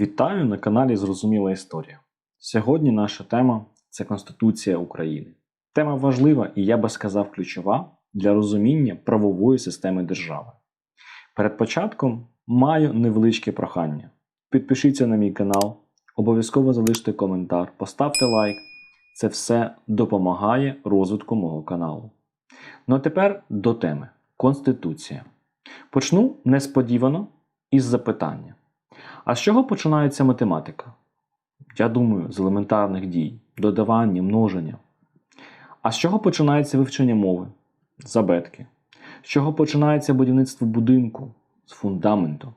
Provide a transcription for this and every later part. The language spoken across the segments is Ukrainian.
Вітаю на каналі Зрозуміла Історія. Сьогодні наша тема це Конституція України. Тема важлива і я би сказав ключова для розуміння правової системи держави. Перед початком маю невеличке прохання. Підпишіться на мій канал, обов'язково залиште коментар, поставте лайк. Це все допомагає розвитку мого каналу. Ну а тепер до теми Конституція. Почну несподівано із запитання. А з чого починається математика? Я думаю, з елементарних дій, додавання, множення. А з чого починається вивчення мови? З абетки. З чого починається будівництво будинку? З фундаменту.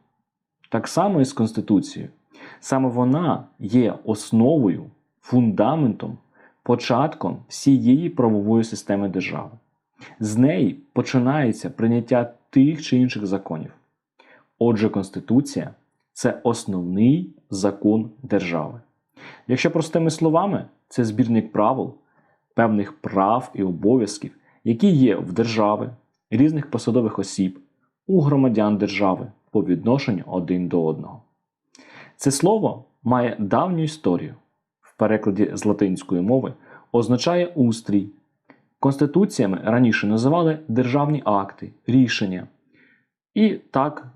Так само і з Конституцією. Саме вона є основою, фундаментом, початком всієї правової системи держави. З неї починається прийняття тих чи інших законів. Отже, Конституція це основний закон держави. Якщо простими словами, це збірник правил, певних прав і обов'язків, які є в держави, різних посадових осіб, у громадян держави по відношенню один до одного. Це слово має давню історію. В перекладі з латинської мови означає устрій. Конституціями раніше називали державні акти, рішення. І так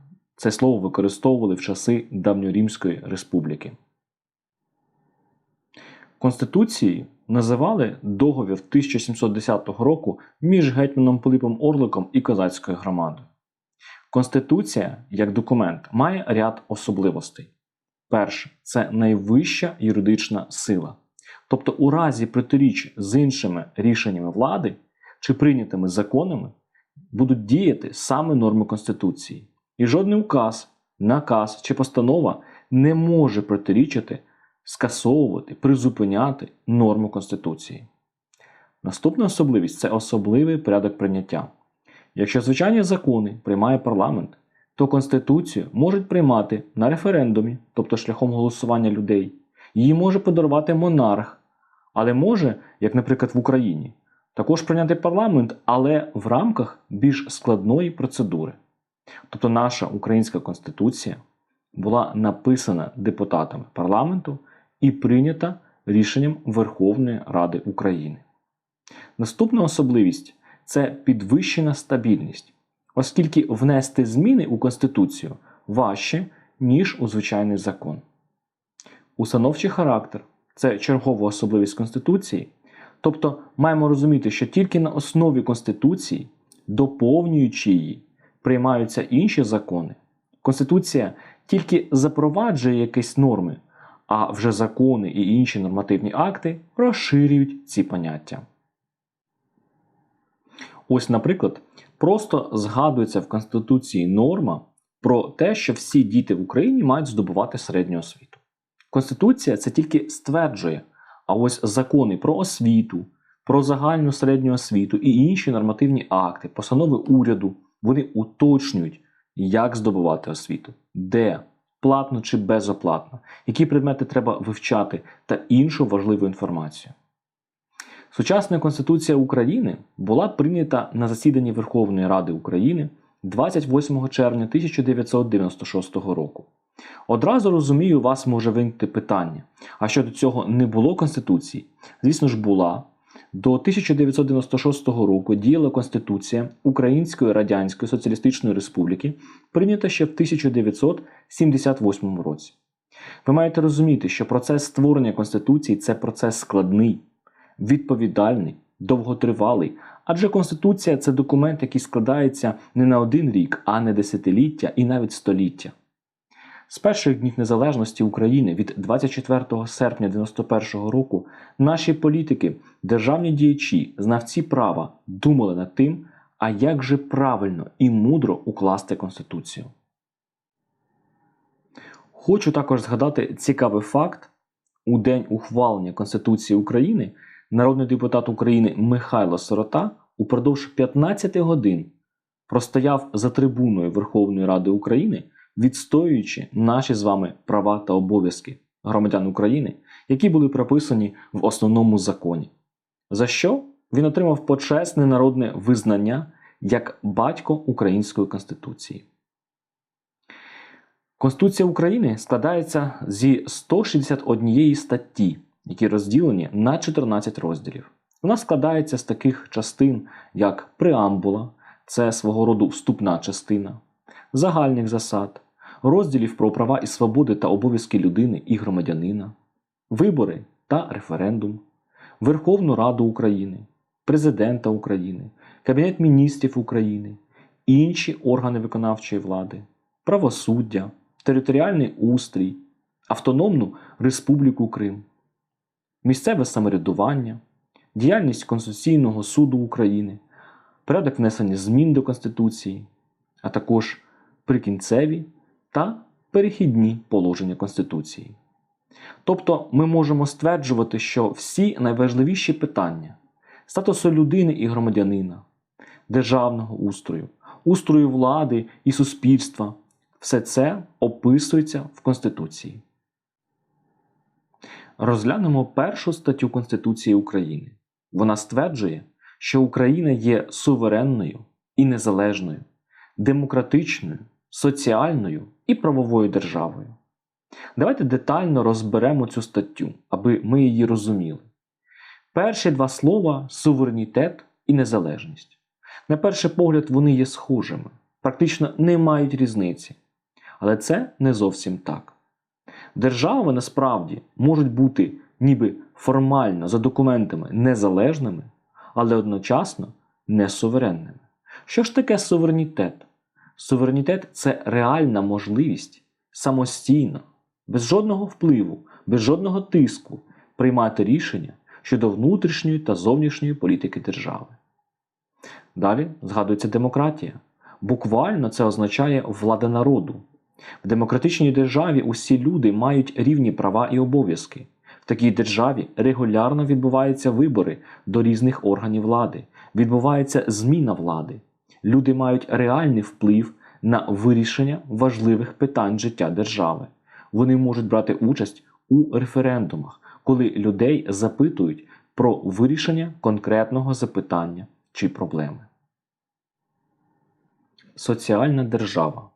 це слово використовували в часи Давньорімської республіки. Конституцією називали договір 1710 року між гетьманом Пилипом Орликом і козацькою громадою. Конституція як документ має ряд особливостей. Перше це найвища юридична сила. Тобто, у разі протиріч з іншими рішеннями влади чи прийнятими законами будуть діяти саме норми Конституції. І жодний указ, наказ чи постанова не може протирічити, скасовувати, призупиняти норму Конституції. Наступна особливість це особливий порядок прийняття. Якщо звичайні закони приймає парламент, то Конституцію можуть приймати на референдумі, тобто шляхом голосування людей. Її може подарувати монарх, але може, як, наприклад, в Україні, також прийняти парламент, але в рамках більш складної процедури. Тобто наша українська конституція була написана депутатами парламенту і прийнята рішенням Верховної Ради України. Наступна особливість це підвищена стабільність, оскільки внести зміни у Конституцію важче, ніж у звичайний закон. Установчий характер це чергова особливість Конституції. Тобто маємо розуміти, що тільки на основі Конституції, доповнюючи її, приймаються інші закони. Конституція тільки запроваджує якісь норми, а вже закони і інші нормативні акти розширюють ці поняття. Ось, наприклад, просто згадується в Конституції норма про те, що всі діти в Україні мають здобувати середню освіту. Конституція це тільки стверджує, а ось закони про освіту, про загальну середню освіту і інші нормативні акти, постанови уряду, вони уточнюють, як здобувати освіту, де, платно чи безоплатно, які предмети треба вивчати та іншу важливу інформацію. Сучасна Конституція України була прийнята на засіданні Верховної Ради України 28 червня 1996 року. Одразу розумію, у вас може виникти питання: а що до цього не було Конституції? Звісно ж, була. До 1996 року діяла Конституція Української Радянської Соціалістичної Республіки, прийнята ще в 1978 році. Ви маєте розуміти, що процес створення Конституції це процес складний, відповідальний, довготривалий, адже Конституція це документ, який складається не на один рік, а не десятиліття і навіть століття. З перших днів незалежності України від 24 серпня 1991 року наші політики, державні діячі, знавці права думали над тим, а як же правильно і мудро укласти Конституцію. Хочу також згадати цікавий факт: у день ухвалення Конституції України народний депутат України Михайло Сорота упродовж 15 годин простояв за трибуною Верховної Ради України відстоюючи наші з вами права та обов'язки громадян України, які були прописані в основному законі. За що він отримав почесне народне визнання як батько Української Конституції. Конституція України складається зі 161 статті, які розділені на 14 розділів. Вона складається з таких частин, як преамбула, це свого роду вступна частина, загальних засад, розділів про права і свободи та обов'язки людини і громадянина, вибори та референдум, Верховну Раду України, Президента України, Кабінет міністрів України, інші органи виконавчої влади, правосуддя, територіальний устрій, Автономну Республіку Крим, місцеве самоврядування, діяльність Конституційного суду України, порядок внесення змін до Конституції, а також прикінцеві та перехідні положення Конституції. Тобто ми можемо стверджувати, що всі найважливіші питання статусу людини і громадянина, державного устрою, устрою влади і суспільства все це описується в Конституції. Розглянемо першу статтю Конституції України. Вона стверджує, що Україна є суверенною і незалежною, демократичною, соціальною і правовою державою. Давайте детально розберемо цю статтю, аби ми її розуміли. Перші два слова суверенітет і незалежність. На перший погляд, вони є схожими, практично не мають різниці. Але це не зовсім так. Держави насправді можуть бути ніби формально за документами незалежними, але одночасно не суверенними. Що ж таке суверенітет? Суверенітет це реальна можливість самостійно, без жодного впливу, без жодного тиску приймати рішення щодо внутрішньої та зовнішньої політики держави. Далі згадується демократія. Буквально це означає влада народу. В демократичній державі усі люди мають рівні права і обов'язки. В такій державі регулярно відбуваються вибори до різних органів влади, відбувається зміна влади. Люди мають реальний вплив на вирішення важливих питань життя держави. Вони можуть брати участь у референдумах, коли людей запитують про вирішення конкретного запитання чи проблеми. Соціальна держава.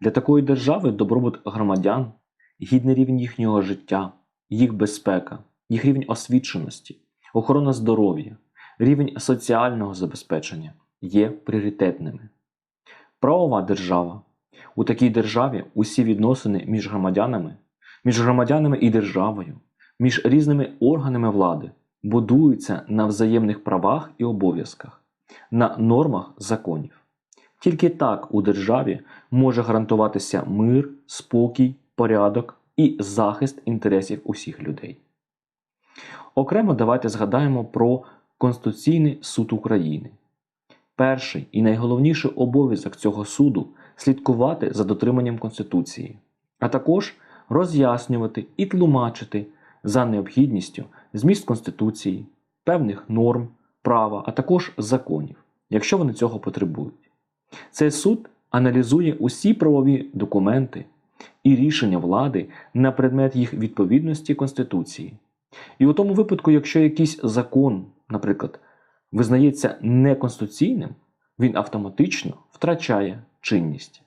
Для такої держави добробут громадян, гідний рівень їхнього життя, їх безпека, їх рівень освіченості, охорона здоров'я, рівень соціального забезпечення є пріоритетними. Правова держава. У такій державі усі відносини між громадянами, між громадянами і державою, між різними органами влади будуються на взаємних правах і обов'язках, на нормах законів. Тільки так у державі може гарантуватися мир, спокій, порядок і захист інтересів усіх людей. Окремо давайте згадаємо про Конституційний суд України. Перший і найголовніший обов'язок цього суду слідкувати за дотриманням Конституції, а також роз'яснювати і тлумачити за необхідністю зміст Конституції, певних норм, права, а також законів, якщо вони цього потребують. Цей суд аналізує усі правові документи і рішення влади на предмет їх відповідності Конституції. І у тому випадку, якщо якийсь закон, наприклад, визнається неконституційним, він автоматично втрачає чинність.